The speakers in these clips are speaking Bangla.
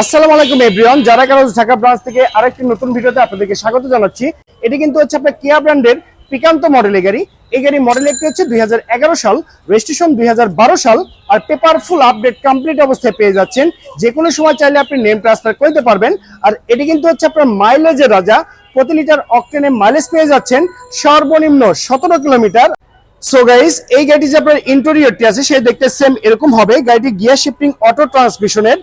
আসসালামু আলাইকুম এভরিওয়ান যারা কারও ঢাকা ব্রাঞ্চ থেকে আরেকটি নতুন ভিডিওতে আপনাদেরকে স্বাগত জানাচ্ছি, এটি কিন্তু হচ্ছে আপনার কিয়া ব্র্যান্ডের পিকান্ত মডেলের গাড়ি। এই গাড়ি মডেল একটি হচ্ছে দুই হাজার এগারো সাল রেজিস্ট্রেশন দুই হাজার বারো সাল, আর পেপার ফুল আপডেট কমপ্লিট অবস্থায় পেয়ে যাচ্ছেন। যে কোনো সময় চাইলে আপনি নেম ট্রান্সফার করতে পারবেন। আর এটি কিন্তু হচ্ছে আপনার মাইলেজের রাজা। প্রতি লিটার অক্টেনে মাইলেজ পেয়ে যাচ্ছেন সর্বনিম্ন সতেরো কিলোমিটার সো গাইস এই গাড়িটি যে আপনার ইন্টেরিয়রটি আছে, সে দেখতে সেম এরকম হবে। গাড়িটি গিয়ার শিফটিং অটো ট্রান্সমিশনের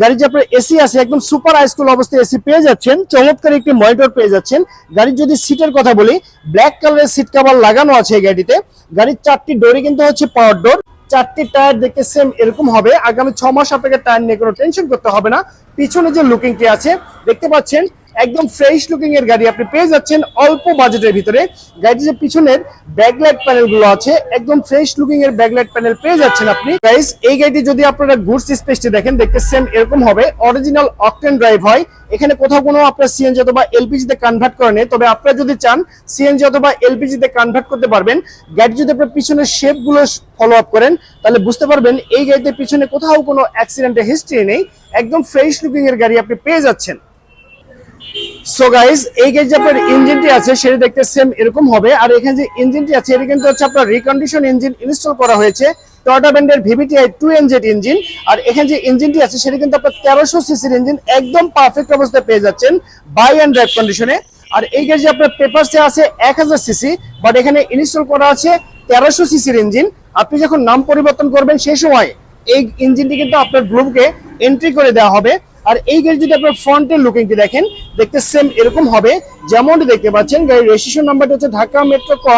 গাড়ি যে আপনার এসি আছে, একদম সুপার হাইস্কুল অবস্থায় এসি পেয়ে যাচ্ছেন, চমৎকার একটি মনিটর পেয়ে যাচ্ছেন। গাড়ির যদি সিটের কথা বলি ব্ল্যাক কালারের সিট কাভার লাগানো আছে এই গাড়িতে। গাড়ির চারটি ডোরই কিন্তু হচ্ছে পাওয়ার ডোর চারটি টায়ার দেখতে সেম এরকম হবে। আগামী ছ মাস আপনাকে টায়ার নিয়ে কোনো টেনশন করতে হবে না। পিছনে যে লুকিংটি আছে, দেখতে পাচ্ছেন একদম ফ্রেশ লুকিং এর গাড়ি আপনি পেয়ে যাচ্ছেন অল্প বাজেটের ভিতরে। গাড়ির যে পিছনের ব্যাকলাইট প্যানেলগুলো আছে, একদম ফ্রেশ লুকিং এর ব্যাকলাইট প্যানেল পেয়ে যাচ্ছেন আপনি। গাইস এই গাড়িটি যদি আপনারা গুডস স্পেসটি দেখেন দেখতে সেম এরকম হবে। অরিজিনাল অকটেন ড্রাইভ হয়। এখানে কোথাও কোনো আপনার সিএনজি অথবা এলপিজি তে কনভার্ট করে তবে আপনারা যদি চান সিএনজি অথবা এলপিজি তে কনভার্ট করতে পারবেন। গাড়ি যদি আপনার পিছনের শেপগুলো ফলো আপ করেন, তাহলে বুঝতে পারবেন এই গাড়িতে পিছনে কোথাও কোনো অ্যাক্সিডেন্টের হিস্ট্রি নেই। একদম ফ্রেশ লুকিং এর গাড়ি আপনি পেয়ে যাচ্ছেন। সো গাইস এই যে আপনার ইঞ্জিনটি আছে দেখতে সেম এরকম হবে। আর এখানে যে ইঞ্জিনটি আছে কিন্তু হচ্ছে আপনার রিকন্ডিশন ইঞ্জিন ইনস্টল করা হয়েছে টয়োটা ব্র্যান্ডের ভিভিটিআই টু এনজেড ইঞ্জিন আর এখানে যে ইঞ্জিনটি আছে কিন্তু আপনার তেরোশো সিসির ইঞ্জিন একদম পারফেক্ট অবস্থায় পেয়ে যাচ্ছেন বাই অ্যান্ড ড্রাইভ কন্ডিশনে আর এই যে আপনার পেপারসে আছে, এক হাজার সিসি বাট এখানে ইনস্টল করা আছে তেরোশো সিসির ইঞ্জিন আপনি যখন নাম পরিবর্তন করবেন সেই সময় এই ইঞ্জিনটি কিন্তু আপনার গ্রুপকে এন্ট্রি করে দেওয়া হবে। আর এই গাড়ি যদি আপনার ফ্রন্টের লুকিংটি দেখেন, দেখতে সেম এরকম হবে। যেমনটি দেখতে পাচ্ছেন, গাড়ির রেজিস্ট্রেশন নাম্বারটা হচ্ছে ঢাকা মেট্রো ক,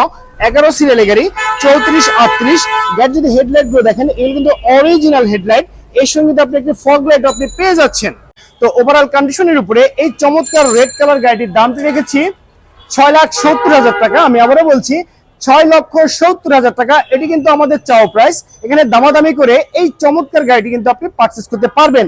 এগারো সিরিয়ালের গাড়ি, চৌত্রিশ, আটত্রিশ। গাড়ি যদি হেডলাইটগুলো দেখেন, এগুলো কিন্তু অরিজিনাল হেডলাইট এর সঙ্গে আপনি একটি ফগ লাইট আপনি পেয়ে যাচ্ছেন। তো ওভারঅল কন্ডিশনের উপরে এই চমৎকার রেড কালার গাড়িটির দামটি রেখেছি ছয় লাখ সত্তর হাজার টাকা। আমি আবারও বলছি, ছয় লক্ষ সত্তর হাজার টাকা। এটি কিন্তু আমাদের চাও প্রাইস এখানে দামাদামি করে এই চমৎকার গাড়িটি কিন্তু আপনি পারচেস করতে পারবেন।